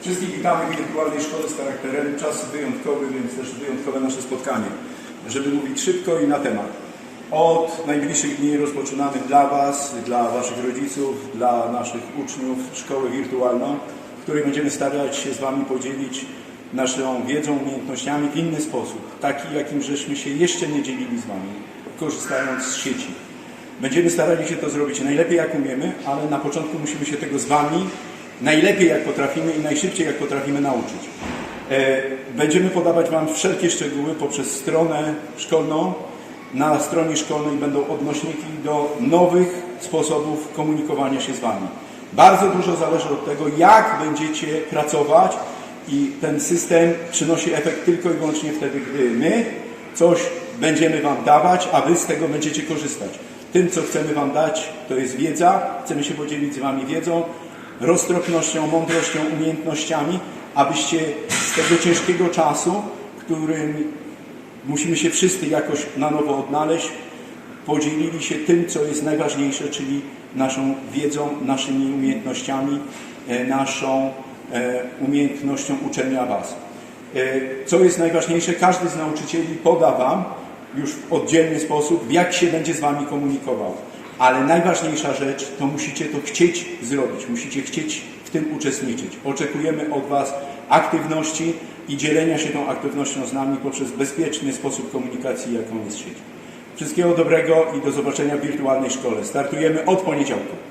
Wszystkich witamy w wirtualnej szkole z charakterem. Czas wyjątkowy, więc też wyjątkowe nasze spotkanie, żeby mówić szybko i na temat. Od najbliższych dni rozpoczynamy dla Was, dla Waszych rodziców, dla naszych uczniów szkołę wirtualną, w której będziemy starać się z Wami podzielić naszą wiedzą, umiejętnościami w inny sposób, taki jakim żeśmy się jeszcze nie dzielili z Wami, korzystając z sieci. Będziemy starali się to zrobić najlepiej jak umiemy, ale na początku musimy się tego z Wami najlepiej jak potrafimy i najszybciej jak potrafimy nauczyć. E, Będziemy podawać Wam wszelkie szczegóły poprzez stronę szkolną. Na stronie szkolnej będą odnośniki do nowych sposobów komunikowania się z Wami. Bardzo dużo zależy od tego, jak będziecie pracować i ten system przynosi efekt tylko i wyłącznie wtedy, gdy my coś będziemy Wam dawać, a Wy z tego będziecie korzystać. Tym, co chcemy Wam dać, to jest wiedza. Chcemy się podzielić z Wami wiedzą, roztropnością, mądrością, umiejętnościami, abyście z tego ciężkiego czasu, którym musimy się wszyscy jakoś na nowo odnaleźć, podzielili się tym, co jest najważniejsze, czyli naszą wiedzą, naszymi umiejętnościami, e, naszą e, umiejętnością uczenia Was. E, Co jest najważniejsze, każdy z nauczycieli poda Wam już w oddzielny sposób, jak się będzie z Wami komunikował. Ale najważniejsza rzecz, to musicie to chcieć zrobić, musicie chcieć w tym uczestniczyć. Oczekujemy od Was aktywności i dzielenia się tą aktywnością z nami poprzez bezpieczny sposób komunikacji, jaką jest sieć. Wszystkiego dobrego i do zobaczenia w wirtualnej szkole. Startujemy od poniedziałku.